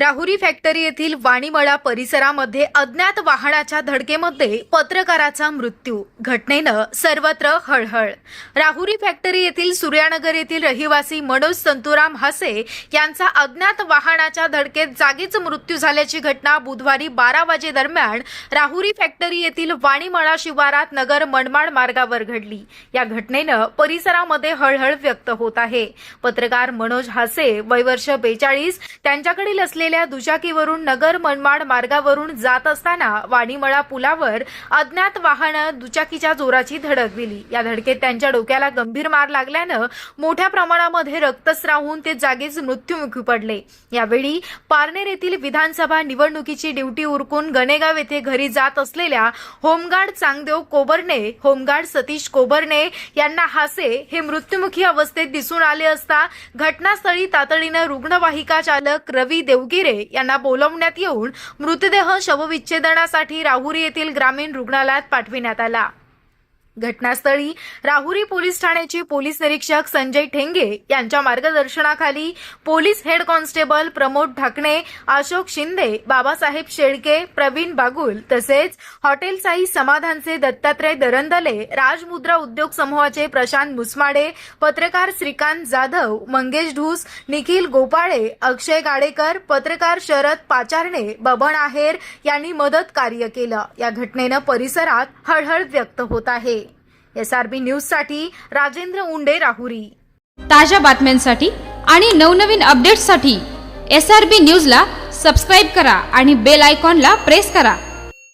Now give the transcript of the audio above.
Rahuri factory येथील वाणीमळा परिसरामध्ये अज्ञात वाहनाच्या धडकेमध्ये पत्रकाराचा मृत्यू. घटनेनं सर्वत्र हळहळ. राहुरी फॅक्टरी येथील सूर्यानगर येथील रहिवासी मनोज संतुराम हासे यांचा अज्ञात वाहनाच्या धडकेत जागीच मृत्यू झाल्याची घटना बुधवारी बारा वाजे दरम्यान राहुरी फॅक्टरी येथील वाणीमळा शिवारात नगर मनमाड मार्गावर घडली. या घटनेनं परिसरामध्ये हळहळ व्यक्त होत आहे. पत्रकार मनोज हासे वय वर्ष बेचाळीस त्यांच्याकडील असलेल्या दुचाकीवरून नगर मनमाड मार्गावरून जात असताना वाणीमळा पुलावर अज्ञात वाहनं दुचाकीच्या जोराची धडक दिली. या धडकेत त्यांच्या डोक्याला गंभीर मार लागल्यानं मोठ्या प्रमाणामध्ये रक्तस्राव होऊन ते जागीच मृत्यूमुखी पडले. यावेळी पारनेर येथील विधानसभा निवडणुकीची ड्युटी उरकून गणेगाव येथे घरी जात असलेल्या home guard Changdev Kobarne home guard Satish Kobarne यांना हासे हे मृत्युमुखी अवस्थेत दिसून आले असता घटनास्थळी तातडीनं रुग्णवाहिका चालक रवी देवगिरे यांना बोलवण्यात येऊन मृतदेह शवविच्छेदनासाठी राहुरी येथील ग्रामीण रुग्णालयात पाठविण्यात आला. घटनास्थळी राहुरी पोलीस ठाण्याचे पोलीस निरीक्षक संजय ठेंगे यांच्या मार्गदर्शनाखाली police head constable Pramod Dhakane Ashok Shinde Babasaheb Shelke Praveen Bagul तसेच हॉटेल साई समाधानचे दत्तात्रय दरंदले राजमुद्रा उद्योग समूहाचे प्रशांत मुसमाडे पत्रकार श्रीकांत जाधव मंगेश ढूस निखिल गोपाळे अक्षय गाडेकर पत्रकार शरद पाचारणे बबन आहेर यांनी मदत कार्य केलं. या घटनेनं परिसरात हळहळ व्यक्त होत आहे. एसआरबी न्यूजसाठी राजेंद्र उंडे राहुरी. ताज्या बातम्यांसाठी आणि नवनवीन अपडेट्ससाठी एस आर बी न्यूजला सबस्क्राईब करा आणि बेल आयकॉनला प्रेस करा.